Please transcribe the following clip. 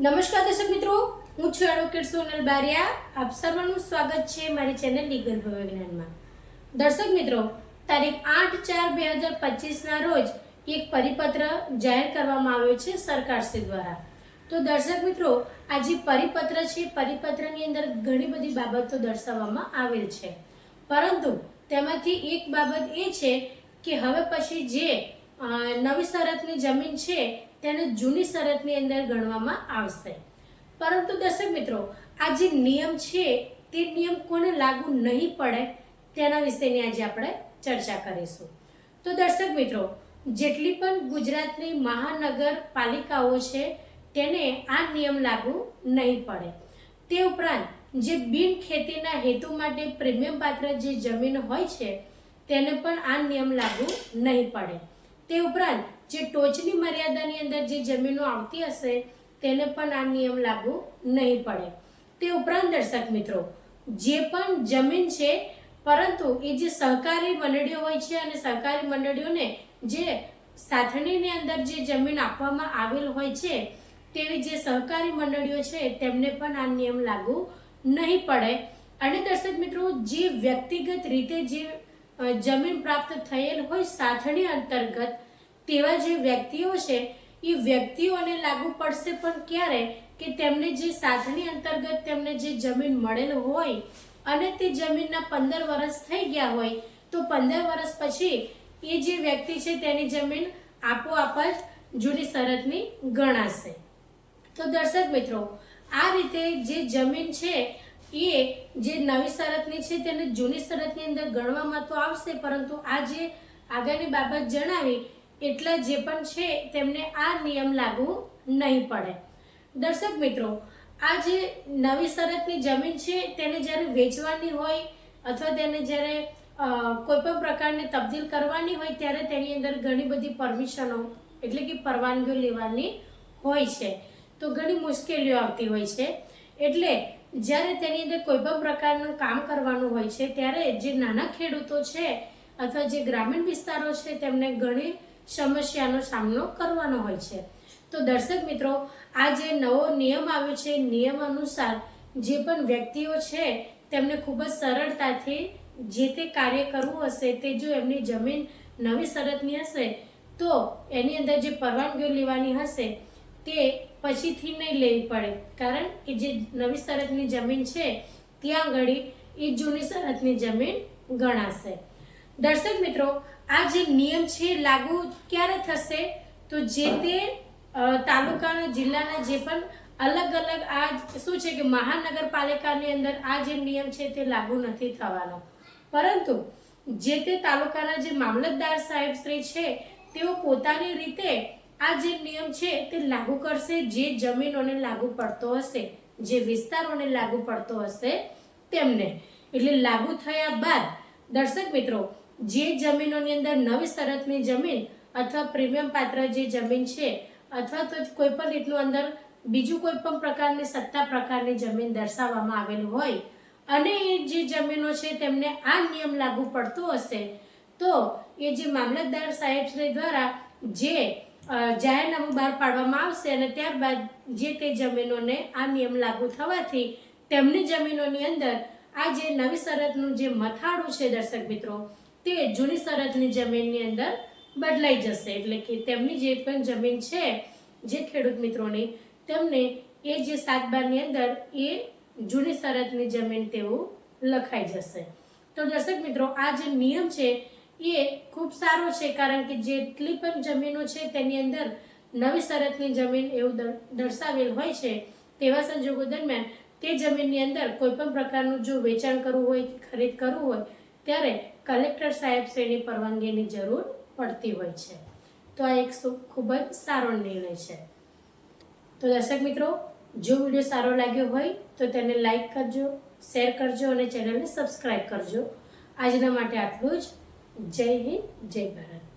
નમસ્કાર દર્શક મિત્રો, હું છું એડવોકેટ સોનલ બારિયા. આપ સર્વનું સ્વાગત છે મારી ચેનલ લીગલ વિજ્ઞાનમાં. દર્શક મિત્રો, તારીખ આઠ ચાર બે હજાર પચીસના રોજ એક પરિપત્ર જાહેર કરવામાં આવ્યો છે સરકારશ્રી દ્વારા. તો દર્શક મિત્રો, આ જે પરિપત્ર છે, પરિપત્રની અંદર ઘણી બધી બાબતો દર્શાવવામાં આવેલ છે. પરંતુ તેમાંથી એક બાબત એ છે કે હવે પછી જે નવી શરતની જમીન છે તેને જૂની શરતની અંદર ગણવામાં આવશે. પરંતુ દર્શક મિત્રો, આ જે નિયમ છે, તે નિયમ કોને લાગુ નહીં પડે, તેના વિશેની આજે આપણે ચર્ચા કરીશું. તો દર્શક મિત્રો, જેટલી પણ ગુજરાતની મહાનગરપાલિકાઓ છે, તેને આ નિયમ લાગુ નહીં પડે. તે ઉપરાંત, જે બિન ખેતીના હેતુ માટે પ્રીમિયમ પાત્ર જે જમીન હોય છે, તેને પણ આ નિયમ લાગુ નહીં પડે. તે ઉપરાંત જે ટોચની મર્યાદાની અંદર જે જમીનો આવતી હશે, તેને પણ આ નિયમ લાગુ નહીં પડે. તે ઉપરાંત દર્શક મિત્રો, જે પણ જમીન છે, પરંતુ એ જે સહકારી મંડળીઓ હોય છે અને સહકારી મંડળીઓને જે સાથણીની અંદર જે જમીન આપવામાં આવેલ હોય છે, તેવી જે સહકારી મંડળીઓ છે, તેમને પણ આ નિયમ લાગુ નહીં પડે. અને દર્શક મિત્રો, જે વ્યક્તિગત રીતે જે જમીન પ્રાપ્ત થયેલ હોય સાધણી અંતર્ગત તેવા જે વ્યક્તિઓ છે એ વ્યક્તિઓને લાગુ પડશે પણ ક્યારે કે તેમને જે સાથણી અંતર્ગત તેમને જે જમીન મળેલ હોય અને તે જમીનના પંદર વર્ષ થઈ ગયા હોય, તો પંદર વર્ષ પછી એ જે વ્યક્તિ છે તેની જમીન આપોઆપ જ જૂની શરતની ગણાશે. તો દર્શક મિત્રો, આ રીતે જે જમીન છે એ જે નવી શરતની છે તેને જૂની શરતની અંદર ગણવામાં તો આવશે, પરંતુ આ જે આગળની બાબત જણાવી, એટલા જે પણ છે તેમને આ નિયમ લાગુ નહીં પડે. દર્શક મિત્રો, આ જે નવી શરતની જમીન છે તેને જ્યારે વેચવાની હોય અથવા તેને જ્યારે કોઈ પણ પ્રકારની તબદીલ કરવાની હોય ત્યારે તેની અંદર ઘણી બધી પરમિશનો, એટલે કે પરવાનગીઓ લેવાની હોય છે. તો ઘણી મુશ્કેલીઓ આવતી હોય છે. એટલે જ્યારે તેની અંદર કોઈ પણ પ્રકારનું કામ કરવાનું હોય છે, ત્યારે જે નાના ખેડૂતો છે અથવા જે ગ્રામીણ વિસ્તારો છે, તેમને ઘણી સમસ્યાનો સામનો કરવાનો હોય છે. તો દર્શક મિત્રો, આ જે નવો નિયમ આવ્યો છે, નિયમ અનુસાર જે પણ વ્યક્તિઓ છે, તેમને ખૂબ જ સરળતાથી જે તે કાર્ય કરવું હશે, તે જો એમની જમીન નવી શરતની હશે, તો એની અંદર જે પરવાનગીઓ લેવાની હશે, તે પછીથી નહીં લેવી પડે. કારણ કે જે નવી શરતની જમીન છે, ત્યાં ઘડી એ જૂની શરતની જમીન ગણાશે. દર્શક મિત્રો, આ જે નિયમ છે, લાગુ ક્યારે થશે? તો જે તે તાલુકાના, જિલ્લાના જે પણ અલગ અલગ આ શું છે કે મહાનગરપાલિકાની અંદર આ જે નિયમ છે તે લાગુ નથી થવાનો. પરંતુ જે તે તાલુકાના જે મામલતદાર સાહેબ શ્રી છે, તેઓ પોતાની રીતે આ જે નિયમ છે તે લાગુ કરશે જે જમીનોને લાગુ પડતો હશે, જે વિસ્તારોને લાગુ પડતો હશે તેમને. એટલે લાગુ થયા બાદ, દર્શક મિત્રો, જે જમીનોની અંદર નવી શરતની જમીન અથવા પ્રીમિયમ પાત્ર જે જમીન છે, અથવા તો કોઈ પણ રીતનું અંદર બીજું કોઈ પણ પ્રકારની સત્તા પ્રકારની જમીન દર્શાવવામાં આવેલું હોય, અને એ જે જમીનો છે તેમને આ નિયમ લાગુ પડતો હશે, તો એ જે મામલતદાર સાહેબશ્રી દ્વારા જે જાહેરનામું બહાર પાડવામાં આવશે અને ત્યારબાદ જે તે જમીનોને આ નિયમ લાગુ થવાથી તેમની જમીનોની અંદર આ જે નવી શરતનું જે મથાળું છે દર્શક મિત્રો, તે જૂની શરતની જમીનની અંદર બદલાઈ જશે. એટલે કે તેમની જે પણ જમીન છે, જે ખેડૂત મિત્રોની, તેમને એ જે સાતબારની અંદર એ જૂની શરતની જમીન તેવું લખાઈ જશે. તો દર્શક મિત્રો, આ જે નિયમ છે એ ખૂબ સારો છે, કારણ કે જેટલી પણ જમીનો છે તેની અંદર નવી શરતની જમીન એવું દર્શાવેલ હોય છે, તેવા સંજોગો દરમિયાન તે જમીનની અંદર કોઈ પણ પ્રકારનું જો વેચાણ કરવું હોય કે ખરીદ કરવું હોય, ત્યારે કલેક્ટર સાહેબ શ્રેણી પરવાનગીની જરૂર પડતી હોય છે. તો આ એક ખૂબ જ સારો નિર્ણય છે. તો દર્શક મિત્રો, જો વીડિયો સારો લાગ્યો હોય, તો તેને લાઈક કરજો, શેર કરજો અને ચેનલને સબસ્ક્રાઈબ કરજો. આજના માટે આટલું જ. જય હિન્દ જય ભારત.